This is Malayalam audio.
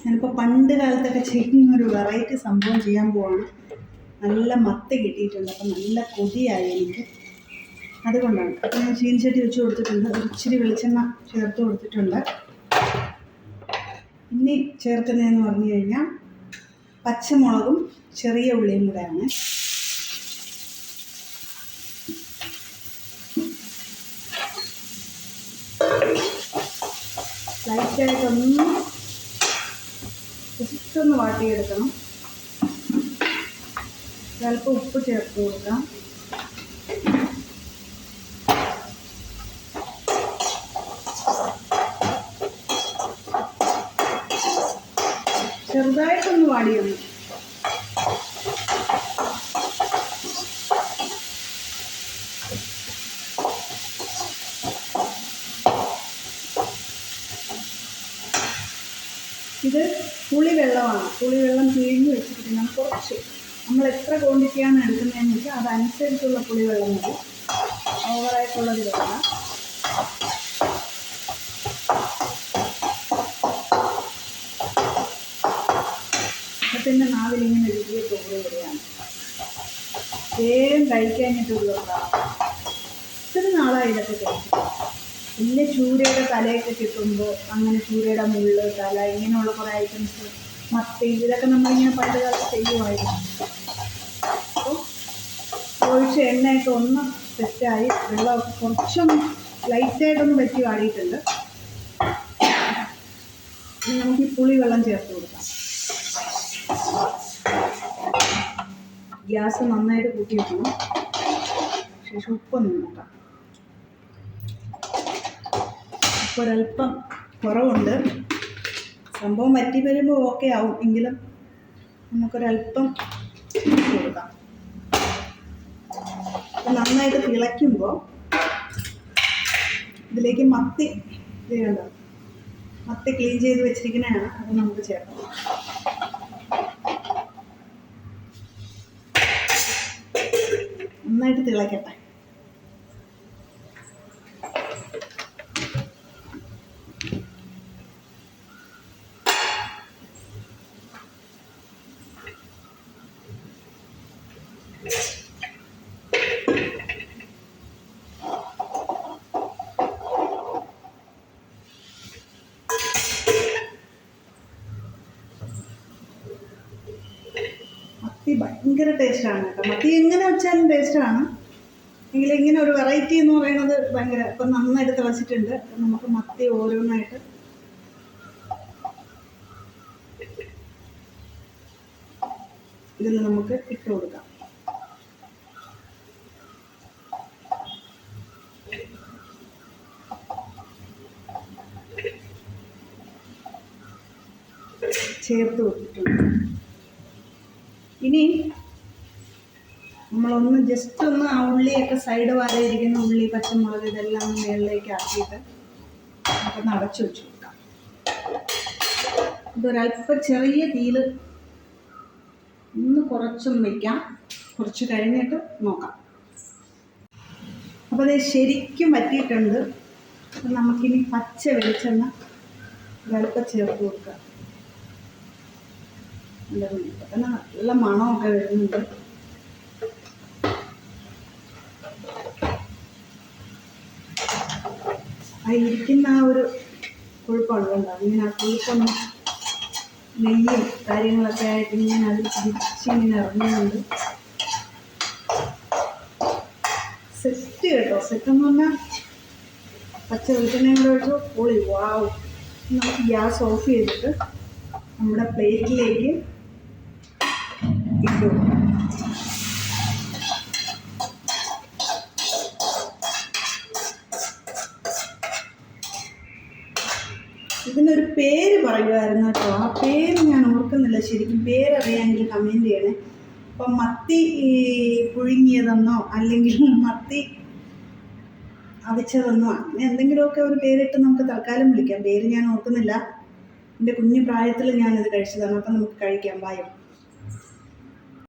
ഞാനിപ്പോൾ പണ്ട് കാലത്തൊക്കെ ചെയ്യുന്ന ഒരു വെറൈറ്റി സംഭവം ചെയ്യാൻ പോവാണ്. നല്ല മത്ത കിട്ടിയിട്ടുണ്ട്. അപ്പം നല്ല കൊതിയായി എനിക്ക്. അതുകൊണ്ടാണ്. അപ്പം ഞാൻ ചീനിച്ചട്ടി വെച്ച് കൊടുത്തിട്ടുണ്ട്. ഇച്ചിരി വെളിച്ചെണ്ണ ചേർത്ത് കൊടുത്തിട്ടുണ്ട്. ഇനി ചേർക്കുന്നതെന്ന് പറഞ്ഞു കഴിഞ്ഞാൽ പച്ചമുളകും ചെറിയ ഉള്ളിയും കൂടെയാണ്. ലൈറ്റായിട്ടൊന്ന് ജസ്റ്റ് ഒന്ന് വാട്ടിയെടുക്കണം. ചിലപ്പോൾ ഉപ്പ് ചേർത്ത് കൊടുക്കാം. ചെറുതായിട്ടൊന്ന് വാടിയൊന്ന് ഇത് പുളിവെള്ളമാണ്. പുളിവെള്ളം പിഴിഞ്ഞ് വെച്ചിരിക്കുന്നത് കുറച്ച് നമ്മൾ എത്ര ക്വാണ്ടിറ്റിയാണ് എടുക്കുന്നതെന്ന് വെച്ചാൽ അതനുസരിച്ചുള്ള പുളിവെള്ളം മതി. ഓവറായിട്ടുള്ളത് വേണ്ട അപ്പത്തിന്റെ നാവിലിങ്ങനെ രുചിയെ തോന്നി വരികയാണ് വേഗം കഴിക്കാനായിട്ടുള്ള ഒത്തിരി നാളായി ഇതൊക്കെ കഴിച്ചിട്ട്. പിന്നെ ചൂരയുടെ തലയൊക്കെ കിട്ടുമ്പോൾ അങ്ങനെ ചൂരയുടെ മുള്ള് തല ഇങ്ങനെയുള്ള കുറേ ഐറ്റംസ് മത്തി ഇതൊക്കെ നമ്മളിങ്ങനെ പണ്ട് കാലത്ത് ചെയ്യുമായിരുന്നു. അപ്പോൾ ഒഴിച്ച് എണ്ണയൊക്കെ ഒന്ന് സെറ്റായി വെള്ളം കുറച്ചൊന്ന് ലൈറ്റായിട്ടൊന്ന് വെച്ച് വാടിയിട്ടുണ്ട്. ഇനി നമുക്ക് ഈ പുളി വെള്ളം ചേർത്ത് കൊടുക്കാം. ഗ്യാസ് നന്നായിട്ട് കൂട്ടി വെക്കണം ശേഷം ഉപ്പൊന്ന് നോക്കാം ഉപ്പ് ഒരല്പം കുറവുണ്ട്. സംഭവം വറ്റി വരുമ്പോൾ ഓക്കെ ആവും. എങ്കിലും നമുക്കൊരല്പം കൊടുക്കാം. അപ്പം നന്നായിട്ട് തിളയ്ക്കുമ്പോൾ ഇതിലേക്ക് മത്തി ഇത് മത്തി ക്ലീൻ ചെയ്ത് വെച്ചിരിക്കുന്നതാണ്. അത് നമുക്ക് ചേർക്കാം. നന്നായിട്ട് തിളയ്ക്കട്ടെ മത്തി ഭയങ്കര ടേസ്റ്റാണ് കേട്ടോ. മത്തി എങ്ങനെ വെച്ചാലും ടേസ്റ്റാണ്. എങ്കിൽ ഇങ്ങനെ ഒരു വെറൈറ്റി എന്ന് പറയുന്നത് ഭയങ്കര ഇപ്പം നന്നായിട്ട് തിളച്ചിട്ടുണ്ട്. അപ്പം നമുക്ക് മത്തി ഓരോന്നായിട്ട് ഇതിൽ നമുക്ക് ഇട്ട് കൊടുക്കാം. ചേർത്ത് വെച്ചിട്ടുണ്ട് ഇനി നമ്മളൊന്ന് ജസ്റ്റ് ഒന്ന് ആ ഉള്ളിയൊക്കെ സൈഡ് വാരയിരിക്കുന്ന ഉള്ളി പച്ചമുളക് ഇതെല്ലാം ഒന്ന് മുകളിലേക്ക് ആക്കിയിട്ട് നമുക്കൊന്ന് അടച്ചു വെച്ചു കൊടുക്കാം ഇതൊരല്പം ചെറിയ തീയിൽ ഒന്ന് കുറച്ചും വയ്ക്കാം കുറച്ച് കഴിഞ്ഞിട്ട് നോക്കാം. അപ്പോൾ അത് ശരിക്കും പറ്റിയിട്ടുണ്ട് അപ്പം നമുക്കിനി പച്ച വെളിച്ചെണ്ണ ഒരല്പം ചേർത്ത് കൊടുക്കാം. നല്ല മണമൊക്കെ വരുന്നുണ്ട് ആ ഇരിക്കുന്ന ആ ഒരു കൊഴുപ്പുള്ളതുകൊണ്ട് അതിങ്ങനെ ആ കൊഴുപ്പൊന്ന് നെയ്യും കാര്യങ്ങളൊക്കെ ആയിട്ട് ഇങ്ങനെ അത് പിടിച്ച് ഇങ്ങനെ ഇറങ്ങുന്നുണ്ട് സെറ്റ് കേട്ടോ സെറ്റ് എന്ന് പറഞ്ഞാൽ പച്ച വെളിച്ചെണ്ണയും കൂടെ പൊളി വാവ് നമുക്ക് ഗ്യാസ് ഓഫ് ചെയ്തിട്ട് നമ്മുടെ പ്ലേറ്റിലേക്ക് ഇട്ടു ഇതിനൊരു പേര് പറയുമായിരുന്നു കേട്ടോ. ആ പേര് ഞാൻ ഓർക്കുന്നില്ല ശരിക്കും. പേരറിയാമെങ്കിൽ കമന്റ് ചെയ്യണേ. അപ്പം മത്തി പുഴുങ്ങിയതെന്നോ അല്ലെങ്കിൽ മത്തി അവിച്ചതെന്നോ അങ്ങനെ എന്തെങ്കിലുമൊക്കെ ഒരു പേരിട്ട് നമുക്ക് തൽക്കാലം വിളിക്കാം. പേര് ഞാൻ ഓർക്കുന്നില്ല. എന്റെ കുഞ്ഞു പ്രായത്തിൽ ഞാനിത് കഴിച്ചതാണ്. അപ്പം നമുക്ക് കഴിക്കാം. ബായോ